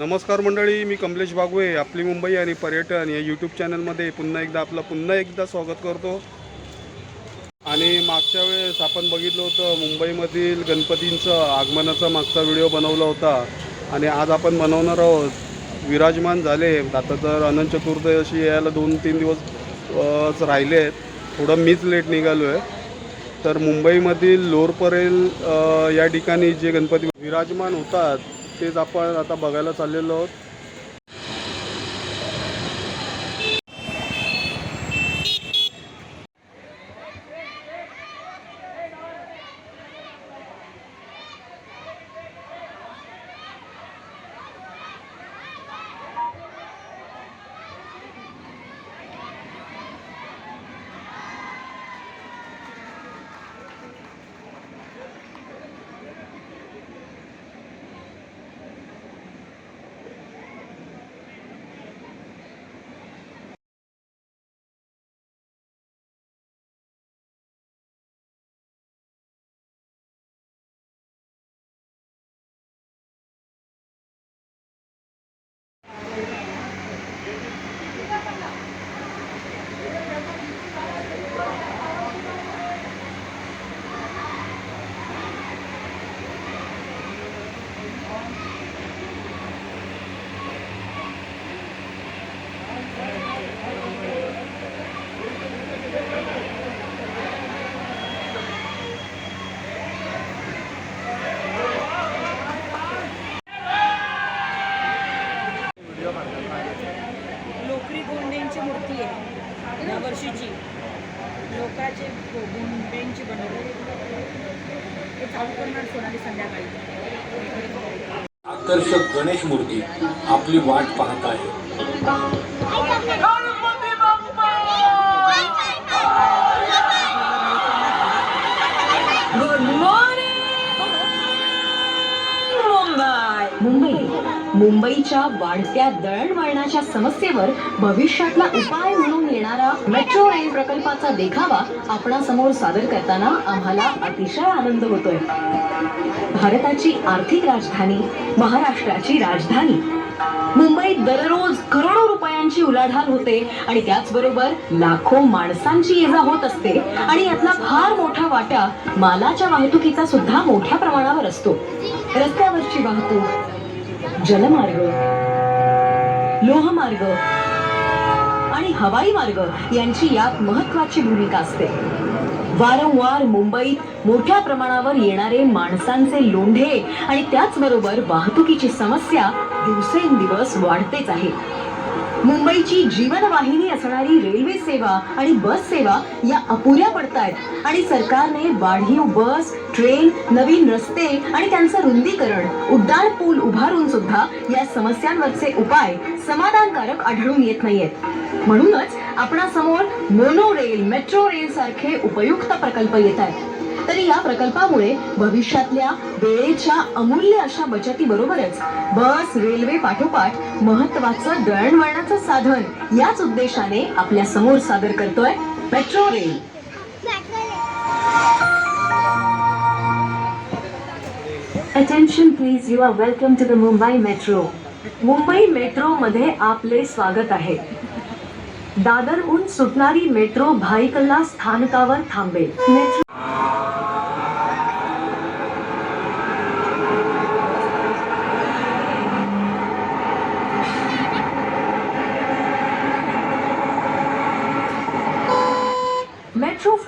नमस्कार मंडळी मी कमलेश बागवे आपली मुंबई आणि पर्यटन या यूट्यूब चॅनलमध्ये पुन्हा एकदा आपलं पुन्हा एकदा स्वागत करतो. आणि मागच्या वेळेस आपण बघितलं होतं मुंबईमधील गणपतींचं आगमनाचा मागचा व्हिडिओ बनवला होता. आणि आज आपण बनवणार आहोत विराजमान झाले. आता तर अनंत चतुर्दशी यायला दोन तीन दिवस राहिले आहेत. थोडं मीच लेट निघालो आहे तर मुंबईमधील लोरपरेल या ठिकाणी जे गणपती विराजमान होतात तेच आपण आता बघायला चाललेलो आहोत लोकरी गोंड्यांची मूर्ती आहे या वर्षीची लोकांचे गो- गोंड्यांची बनवली. ते चालू करणार सोनाली संध्याकाळी. आकर्षक गणेश मूर्ती आपली वाट पाहत आहे गुड मॉर्निंग मुंबई. मुंबईच्या वाढत्या दळणवळणाच्या समस्येवर भविष्यातला उपाय म्हणून येणारा मेट्रो रेल प्रकल्पाचा देखावा आपणासमोर सादर करताना आम्हाला अतिशय आनंद होतोय. भारताची आर्थिक राजधानी महाराष्ट्राची राजधानी. मुंबईत दररोज करोडो रुपयांची उलाढाल होते आणि त्याचबरोबर लाखो माणसांची ये होत असते आणि यातला फार मोठा वाटा मालाच्या वाहतुकीचा सुद्धा मोठ्या प्रमाणावर असतो. रस्त्यावरची वाहतूक जलमार्ग लोहमार्ग आणि हवाई मार्ग यांची यात महत्वाची भूमिका असते. वारंवार मुंबईत मोठ्या प्रमाणावर येणारे माणसांचे लोंढे आणि त्याचबरोबर वाहतुकीची समस्या दिवसेंदिवस वाढतेच आहे. मुंबईची जीवनवाहिनी असणारी रेल्वे सेवा आणि बस सेवा या अपुऱ्या पडतायत. आणि सरकारने वाढीव बस ट्रेन नवीन रस्ते आणि त्यांचं रुंदीकरण उड्डाण पूल उभारून सुद्धा या समस्यांवरचे उपाय समाधानकारक आढळून येत नाहीयेत. म्हणूनच आपणासमोर मोनो रेल मेट्रो रेल सारखे उपयुक्त प्रकल्प येत आहेत. तरी या प्रकल्पामुळे भविष्यातल्या वेळेच्या अमूल्य अशा बचतीबरोबरच बस रेल्वे पाठोपाठ महत्वाचं दळणवळणाचं साधन याच उद्देशाने आपल्यासमोर सादर करतोय metro rail attention please you are welcome to the Mumbai metro Mumbai metro मध्ये आपले स्वागत आहे. दादरहून सुटणारी मेट्रो भाईकल्ला स्थानकावर थांबेल. Metro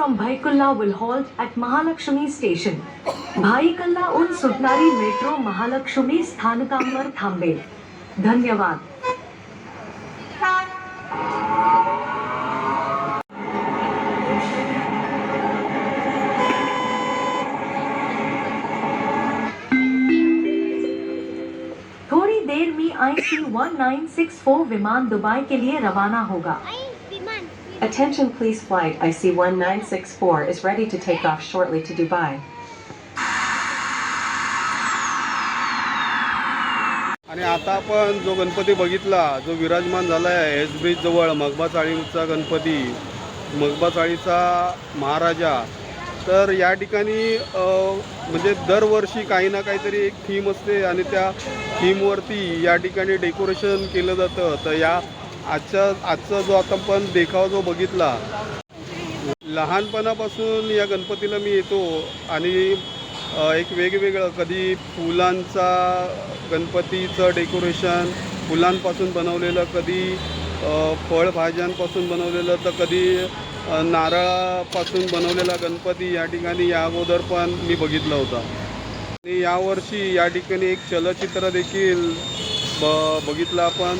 from Byculla will halt at Mahalaxmi station भाईकल्लाहून सुटणारी मेट्रो महालक्ष्मी स्थानकांवर थांबेल धन्यवाद थोड़ी देर में I C one nine six four विमान दुबई के लिए रवाना होगा। Attention please flight. IC1964 is ready to take off shortly to Dubai. आणि आता आपण जो गणपती बघितला जो विराजमान झाला आहे एस ब्रिजजवळ मगबा चाळीचा गणपती मगबा चाळीचा महाराजा. तर या ठिकाणी म्हणजे दरवर्षी काही ना काहीतरी एक थीम असते आणि त्या थीमवरती या ठिकाणी डेकोरेशन केलं जातं. तर या आजच्या आजचा जो आता पण देखावा जो बघितला लहानपणापासून या गणपतीला मी येतो आणि एक वेगवेगळं कधी फुलांचा गणपतीचं डेकोरेशन फुलांपासून बनवलेलं कधी फळभाज्यांपासून बनवलेलं तर कधी नारळापासून बनवलेला गणपती या ठिकाणी या अगोदर पण मी बघितला होता. आणि यावर्षी या ठिकाणी एक चलचित्र देखील ब बघितलं आपण.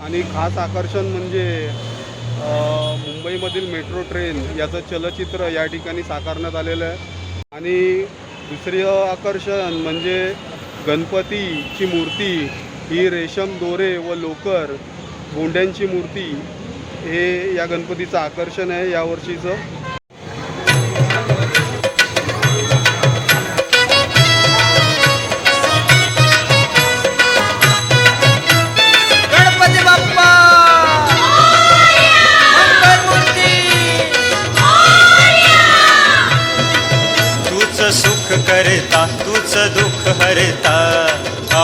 आणि खास आकर्षण म्हणजे मुंबईमधील मेट्रो ट्रेन याचं चलचित्र या ठिकाणी साकारण्यात आलेलं आहे. आणि दुसरे आकर्षण म्हणजे गणपतीची मूर्ती ही रेशम दोरे व लोकर गोंड्यांची मूर्ती हे या गणपतीचं आकर्षण आहे यावर्षीचं.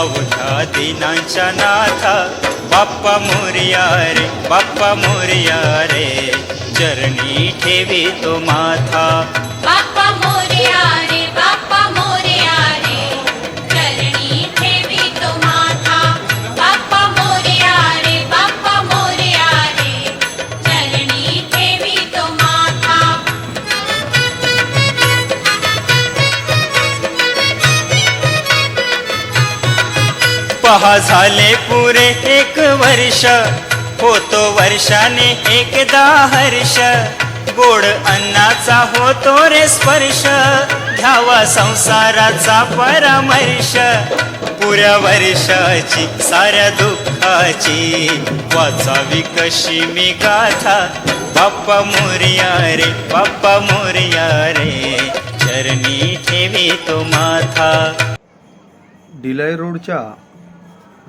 अवघ्या दिनांच्या नाथा. बाप्पा मोरिया रे बाप्पा मोरिया रे. चरणी ठेवी तो माथा. पहा झाले पुरे एक वर्ष. होतो वर्षाने एकदा हर्ष. गोड अन्नाचा होतो रे स्पर्श. घ्यावा संसाराचा परामर्श. पुऱ्या वर्षाची साऱ्या दुःखाची. वाचावी कशी मी गाथा. बाप्पा मोरिया रे बाप्पा मोरिया रे. चरणी ठेवी तो माथा. डिलाय रोडच्या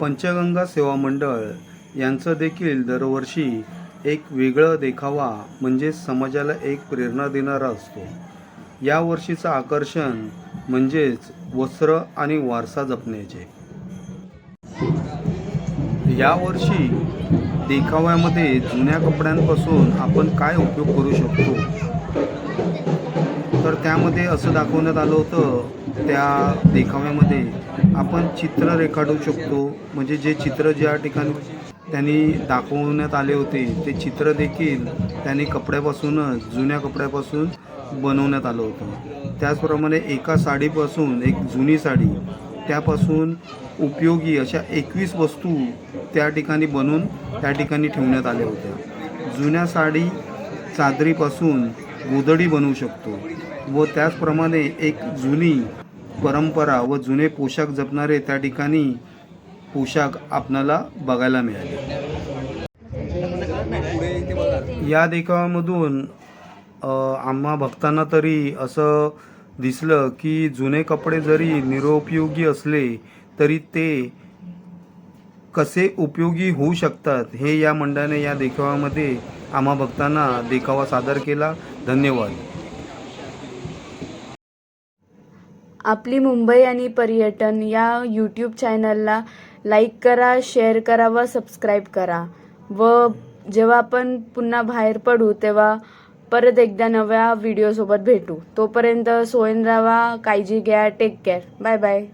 पंचगंगा सेवा मंडळ यांचं देखील दरवर्षी एक वेगळं देखावा म्हणजे समाजाला एक प्रेरणा देणारा असतो. या वर्षीचं आकर्षण म्हणजेच वस्त्र आणि वारसा जपण्याचे. यावर्षी देखाव्यामध्ये जुन्या कपड्यांपासून आपण काय उपयोग करू शकतो? तर त्यामध्ये असं दाखवण्यात आलं होतं त्या देखाव्यामध्ये आपण चित्र रेखाटू शकतो. म्हणजे जे चित्र ज्या ठिकाणी त्यांनी दाखवण्यात आले होते ते चित्र देखील त्यांनी कपड्यापासूनच जुन्या कपड्यापासून बनवण्यात आलं होतं. त्याचप्रमाणे एका साडीपासून एक जुनी साडी त्यापासून उपयोगी अशा एकवीस वस्तू त्या ठिकाणी बनवून त्या ठिकाणी ठेवण्यात आल्या होत्या. जुन्या साडी चादरीपासून गोदडी बनवू शकतो. व त्याचप्रमाणे एक जुनी परंपरा व जुने पोशाख जपणारे त्या ठिकाणी पोशाख आपणाला बघायला मिळाले. या देखावामधून आम्हा भक्तांना तरी असं दिसलं की जुने कपडे जरी निरुपयोगी असले तरी ते कसे उपयोगी होऊ शकतात हे या मंडळाने या देखावामध्ये आम्हा भक्तांना देखावा सादर केला. धन्यवाद. आपली मुंबई आणि पर्यटन या यूट्यूब चॅनलला लाईक करा शेअर करा व सबस्क्राईब करा. व जेव्हा आपण पुन्हा बाहेर पडू तेव्हा परत एकदा नव्या व्हिडिओसोबत भेटू. तोपर्यंत सोयन राहा काळजी घ्या टेक केअर बाय बाय